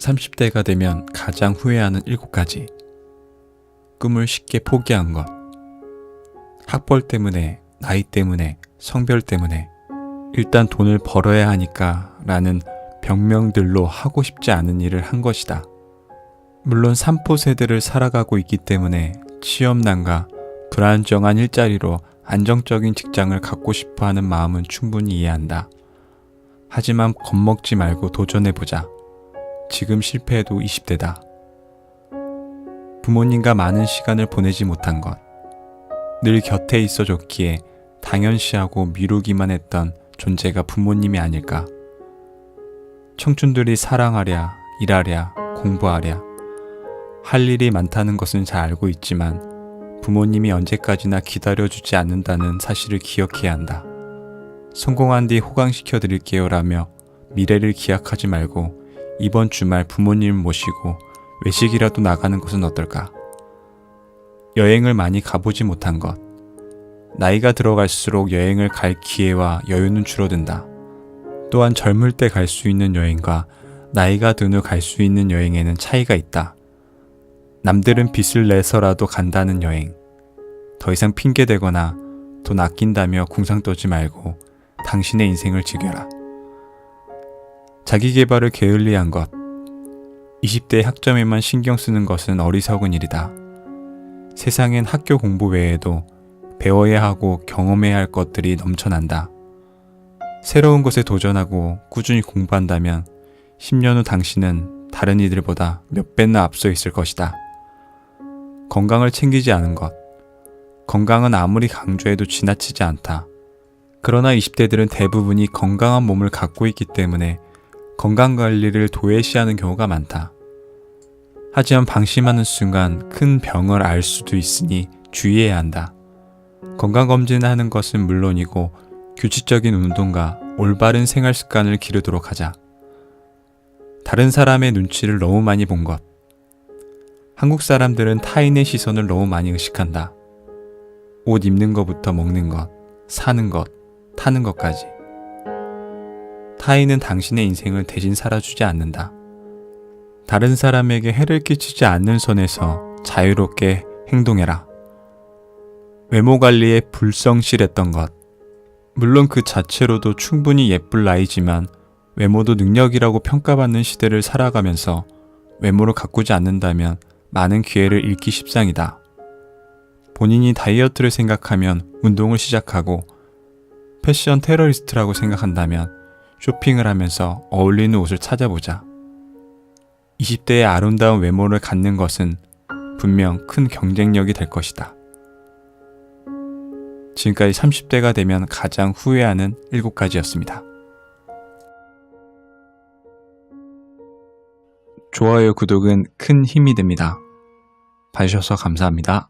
30대가 되면 가장 후회하는 7가지. 꿈을 쉽게 포기한 것. 학벌 때문에, 나이 때문에, 성별 때문에, 일단 돈을 벌어야 하니까 라는 병명들로 하고 싶지 않은 일을 한 것이다. 물론 삼포 세대를 살아가고 있기 때문에 취업난과 불안정한 일자리로 안정적인 직장을 갖고 싶어 하는 마음은 충분히 이해한다. 하지만 겁먹지 말고 도전해보자. 지금 실패해도 20대다. 부모님과 많은 시간을 보내지 못한 것. 늘 곁에 있어 줬기에 당연시하고 미루기만 했던 존재가 부모님이 아닐까. 청춘들이 사랑하랴, 일하랴, 공부하랴. 할 일이 많다는 것은 잘 알고 있지만 부모님이 언제까지나 기다려주지 않는다는 사실을 기억해야 한다. 성공한 뒤 호강시켜 드릴게요 라며 미래를 기약하지 말고 이번 주말 부모님 모시고 외식이라도 나가는 것은 어떨까? 여행을 많이 가보지 못한 것. 나이가 들어갈수록 여행을 갈 기회와 여유는 줄어든다. 또한 젊을 때 갈 수 있는 여행과 나이가 든 후 갈 수 있는 여행에는 차이가 있다. 남들은 빚을 내서라도 간다는 여행. 더 이상 핑계대거나 돈 아낀다며 궁상 떠지 말고 당신의 인생을 즐겨라. 자기 개발을 게을리한 것. 20대 학점에만 신경 쓰는 것은 어리석은 일이다. 세상엔 학교 공부 외에도 배워야 하고 경험해야 할 것들이 넘쳐난다. 새로운 것에 도전하고 꾸준히 공부한다면 10년 후 당신은 다른 이들보다 몇 배나 앞서 있을 것이다. 건강을 챙기지 않은 것. 건강은 아무리 강조해도 지나치지 않다. 그러나 20대들은 대부분이 건강한 몸을 갖고 있기 때문에 건강 관리를 도외시하는 경우가 많다. 하지만 방심하는 순간 큰 병을 알 수도 있으니 주의해야 한다. 건강검진을 하는 것은 물론이고 규칙적인 운동과 올바른 생활 습관을 기르도록 하자. 다른 사람의 눈치를 너무 많이 본 것. 한국 사람들은 타인의 시선을 너무 많이 의식한다. 옷 입는 것부터 먹는 것, 사는 것, 타는 것까지. 타인은 당신의 인생을 대신 살아주지 않는다. 다른 사람에게 해를 끼치지 않는 선에서 자유롭게 행동해라. 외모 관리에 불성실했던 것. 물론 그 자체로도 충분히 예쁠 나이지만 외모도 능력이라고 평가받는 시대를 살아가면서 외모를 가꾸지 않는다면 많은 기회를 잃기 십상이다. 본인이 다이어트를 생각하면 운동을 시작하고 패션 테러리스트라고 생각한다면 쇼핑을 하면서 어울리는 옷을 찾아보자. 20대의 아름다운 외모를 갖는 것은 분명 큰 경쟁력이 될 것이다. 지금까지 30대가 되면 가장 후회하는 7가지였습니다. 좋아요, 구독은 큰 힘이 됩니다. 봐주셔서 감사합니다.